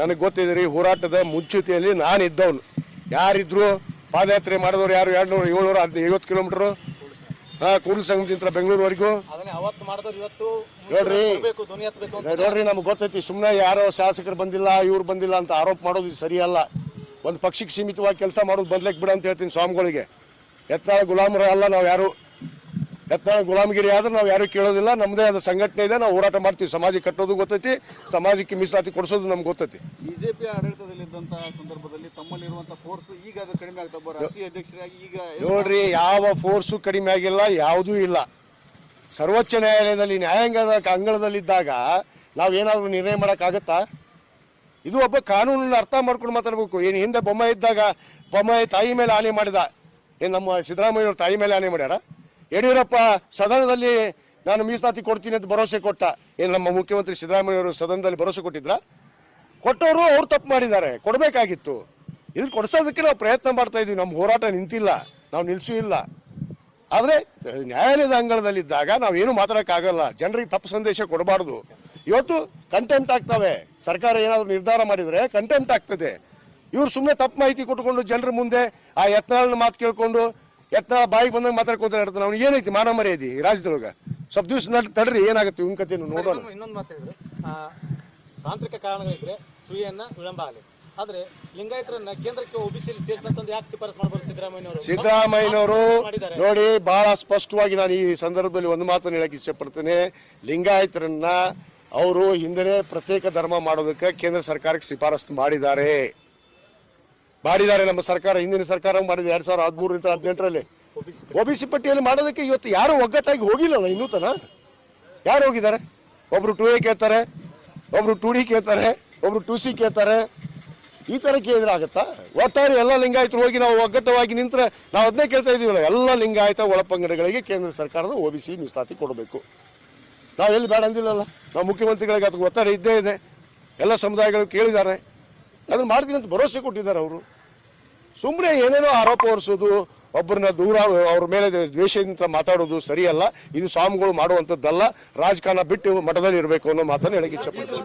ನನಗೆ ಗೊತ್ತಿದೆ ರೀ ಹೋರಾಟದ ಮುಂಚೂತಿಯಲ್ಲಿ ನಾನು ಇದ್ದವನು. ಯಾರಿದ್ರು ಪಾದಯಾತ್ರೆ ಮಾಡಿದವ್ರು ಯಾರು ಎರಡು ನೂರು ಏಳ್ನೂರ ಐವತ್ತು ಕಿಲೋಮೀಟ್ರು? ಹಾಂ ಕೂಡಲ ಸಂಘದಿಂದ ಬೆಂಗಳೂರುವರೆಗೂ. ನೋಡ್ರಿ. ನೋಡ್ರಿ ನಮ್ಗೆ ಗೊತ್ತೈತಿ ಸುಮ್ಮನೆ ಯಾರೋ ಶಾಸಕರು ಬಂದಿಲ್ಲ ಇವ್ರು ಬಂದಿಲ್ಲ ಅಂತ ಆರೋಪ ಮಾಡೋದು ಇದು ಸರಿಯಲ್ಲ. ಒಂದು ಪಕ್ಷಕ್ಕೆ ಸೀಮಿತವಾಗಿ ಕೆಲಸ ಮಾಡೋದು ಬದಲಕ್ಕೆ ಬಿಡ ಅಂತ ಹೇಳ್ತೀನಿ ಸ್ವಾಮಿಗಳಿಗೆ. ಎತ್ತ ಗುಲಾಮರ ಅಲ್ಲ ನಾವು ಯಾರು. ಯತ್ನಾಳ ಗುಲಾಮಗಿರಿ ಆದ್ರೆ ನಾವು ಯಾರು ಕೇಳೋದಿಲ್ಲ. ನಮ್ಮದೇ ಆದ ಸಂಘಟನೆ ಇದೆ. ನಾವು ಹೋರಾಟ ಮಾಡ್ತೀವಿ. ಸಮಾಜ ಕಟ್ಟೋದು ಗೊತ್ತೈತಿ. ಸಮಾಜಕ್ಕೆ ಮೀಸಲಾತಿ ಕೊಡಿಸೋದು ನಮ್ಗೆ ಗೊತ್ತೈತಿ. ಬಿಜೆಪಿ ಆಡಳಿತದಲ್ಲಿದ್ದಂತಹ ಸಂದರ್ಭದಲ್ಲಿ ತಮ್ಮಲ್ಲಿರುವಂತಹ ಫೋರ್ಸ್ ಈಗ ಅದು ಕಡಿಮೆ ಆಗ್ತಾ ಒಬ್ಬ ಅಧ್ಯಕ್ಷರಾಗಿ ಈಗ ನೋಡ್ರಿ ಯಾವ ಫೋರ್ಸು ಕಡಿಮೆ ಆಗಿಲ್ಲ ಯಾವುದೂ ಇಲ್ಲ. ಸರ್ವೋಚ್ಚ ನ್ಯಾಯಾಲಯದಲ್ಲಿ ನ್ಯಾಯಾಂಗದ ಅಂಗಳದಲ್ಲಿದ್ದಾಗ ನಾವೇನಾದರೂ ನಿರ್ಣಯ ಮಾಡೋಕ್ಕಾಗತ್ತಾ ಇದು ಒಬ್ಬ ಕಾನೂನನ್ನು ಅರ್ಥ ಮಾಡ್ಕೊಂಡು ಮಾತಾಡ್ಬೇಕು. ಏನು ಹಿಂದೆ ಬೊಮ್ಮ ಇದ್ದಾಗ ಬೊಮ್ಮಾಯಿ ತಾಯಿ ಮೇಲೆ ಆನೆ ಮಾಡಿದ. ಏನು ನಮ್ಮ ಸಿದ್ದರಾಮಯ್ಯವ್ರ ತಾಯಿ ಮೇಲೆ ಆನೆ ಮಾಡ್ಯಾರ? ಯಡಿಯೂರಪ್ಪ ಸದನದಲ್ಲಿ ನಾನು ಮೀಸಲಾತಿ ಕೊಡ್ತೀನಿ ಅಂತ ಭರವಸೆ ಕೊಟ್ಟ. ಏನು ನಮ್ಮ ಮುಖ್ಯಮಂತ್ರಿ ಸಿದ್ದರಾಮಯ್ಯವರು ಸದನದಲ್ಲಿ ಭರವಸೆ ಕೊಟ್ಟಿದ್ರ? ಕೊಟ್ಟವರು ಅವ್ರು ತಪ್ಪು ಮಾಡಿದ್ದಾರೆ. ಕೊಡಬೇಕಾಗಿತ್ತು. ಇದು ಕೊಡಿಸೋದಕ್ಕೆ ನಾವು ಪ್ರಯತ್ನ ಮಾಡ್ತಾ ಇದೀವಿ ನಮ್ಮ ಹೋರಾಟ ನಿಂತಿಲ್ಲ. ನಾವು ನಿಲ್ಲಿಸೂ ಇಲ್ಲ. ಆದರೆ, ನ್ಯಾಯಾಲಯದ ಅಂಗಳದಲ್ಲಿದ್ದಾಗ ನಾವೇನು ಮಾತಾಡೋಕ್ಕಾಗಲ್ಲ. ಜನರಿಗೆ ತಪ್ಪು ಸಂದೇಶ ಕೊಡಬಾರ್ದು. ಇವತ್ತು ಕಂಟೆಂಟ್ ಆಗ್ತವೆ. ಸರ್ಕಾರ ಏನಾದರೂ ನಿರ್ಧಾರ ಮಾಡಿದರೆ ಕಂಟೆಂಟ್ ಆಗ್ತದೆ. ಇವ್ರು ಸುಮ್ಮನೆ ತಪ್ಪು ಮಾಹಿತಿ ಕೊಟ್ಕೊಂಡು ಜನರ ಮುಂದೆ ಆ ಯತ್ನಾಳನ ಮಾತು ಕೇಳ್ಕೊಂಡು ಯತ್ನಾಳ ಬಾಯಿಗೆ ಮಾತ್ರ ಮಾತಾಡ್ಕೊತಾರೆ ಇರ್ತಾನೆ ಅವ್ನಿಗೆ ಏನೈತಿ ಮಾನ ಮರ್ಯಾದಿ ರಾಜ್ಯದೊಳಗೆ? ಸ್ವಲ್ಪ ದಿವಸ ತಡ್ರಿ ಏನಾಗುತ್ತೆ ಇವ್ನ ಕಥೆ ನೋಡೋಣ. ಇನ್ನೊಂದು- ಇನ್ನೊಂದು ಮಾತು ಹೇಳಿದ್ರು ಆ, ತಾಂತ್ರಿಕ ಕಾರಣಗಳಿದ್ರೆ ಕ್ರಿಯೆಯನ್ನ ವಿಳಂಬ ಆಗಲಿ. ಆದ್ರೆ ಲಿಂಗಾಯತರನ್ನ ಕೇಂದ್ರಕ್ಕೆ ಒಬಿಸಿಯಲ್ಲಿ ಸೇರಿಸಂತಂದು ಯಾಕೆ ಶಿಫಾರಸ್ ಮಾಡಬಾರ್ದು ಸಿದ್ದರಾಮಯ್ಯವರು ಸಿದ್ದರಾಮಯ್ಯನವರು. ನೋಡಿ ಬಹಳ ಸ್ಪಷ್ಟವಾಗಿ ನಾನು ಈ ಸಂದರ್ಭದಲ್ಲಿ ಒಂದು ಮಾತನ್ನು ಹೇಳಕ್ಕೆ ಇಷ್ಟಪಡ್ತೇನೆ. ಲಿಂಗಾಯತರನ್ನ ಅವರು ಹಿಂದೆ ಪ್ರತ್ಯೇಕ ಧರ್ಮ ಮಾಡೋದಕ್ಕೆ ಕೇಂದ್ರ ಸರ್ಕಾರಕ್ಕೆ ಶಿಫಾರಸು ಮಾಡಿದ್ದಾರೆ. ಮಾಡಿದ್ದಾರೆ ನಮ್ಮ ಸರ್ಕಾರ, ಹಿಂದಿನ ಸರ್ಕಾರ ಮಾಡಿದೆ ಎರಡ್ ಸಾವಿರದ ಹದಿಮೂರರಿಂದ ಹದಿನೆಂಟರಲ್ಲಿ. ಸಿ ಪಟ್ಟಿಯಲ್ಲಿ ಮಾಡೋದಕ್ಕೆ ಇವತ್ತು ಯಾರು ಒಗ್ಗಟ್ಟಾಗಿ ಹೋಗಿಲ್ಲಲ್ಲ ಇನ್ನೂ ತನ ಯಾರು ಹೋಗಿದ್ದಾರೆ? ಒಬ್ರು ಟು ಎ ಕೇಳ್ತಾರೆ, ಒಬ್ರು ಟು ಡಿ ಕೇಳ್ತಾರೆ, ಒಬ್ರು ಟು ಸಿ ಕೇಳ್ತಾರೆ. ಈ ಥರ ಕೇಳಿದ್ರೆ ಆಗುತ್ತಾ? ಒಟ್ಟಾರೆ ಎಲ್ಲ ಲಿಂಗಾಯತರು ಹೋಗಿ ನಾವು ಒಗ್ಗಟ್ಟವಾಗಿ ನಿಂತರೆ ನಾವು ಅದನ್ನೇ ಕೇಳ್ತಾ ಇದೀವಲ್ಲ ಎಲ್ಲ ಲಿಂಗಾಯತ ಒಳಪಂಗಡಗಳಿಗೆ ಕೇಂದ್ರ ಸರ್ಕಾರದ ಒ ಬಿ ಸಿ ಮೀಸಲಾತಿ ಕೊಡಬೇಕು. ನಾವು ಎಲ್ಲಿ ಬೇಡ ಅಂದಿಲ್ಲಲ್ಲ? ನಾವು ಮುಖ್ಯಮಂತ್ರಿಗಳಿಗೆ ಅದಕ್ಕೆ ಒತ್ತಡ ಇದ್ದೇ ಇದೆ. ಎಲ್ಲ ಸಮುದಾಯಗಳು ಕೇಳಿದ್ದಾರೆ. ಅದನ್ನು ಮಾಡ್ತೀನಿ ಅಂತ ಭರವಸೆ ಕೊಟ್ಟಿದ್ದಾರೆ ಅವರು. ಸುಮ್ಮನೆ ಏನೇನೋ ಆರೋಪ ಹೊರಿಸೋದು ಒಬ್ಬರನ್ನ ದೂರ, ಅವ್ರ ಮೇಲೆ ದ್ವೇಷದಿಂದ ಮಾತಾಡೋದು ಸರಿಯಲ್ಲ. ಇದು ಸ್ವಾಮಿಗಳು ಮಾಡುವಂಥದ್ದಲ್ಲ. ರಾಜಕಾರಣ ಬಿಟ್ಟು ಮಠದಲ್ಲಿ ಇರಬೇಕು ಅನ್ನೋ ಮಾತನ್ನು ಹೇಳಕ್ಕೆ ಇಷ್ಟಪಡ್ತೀನಿ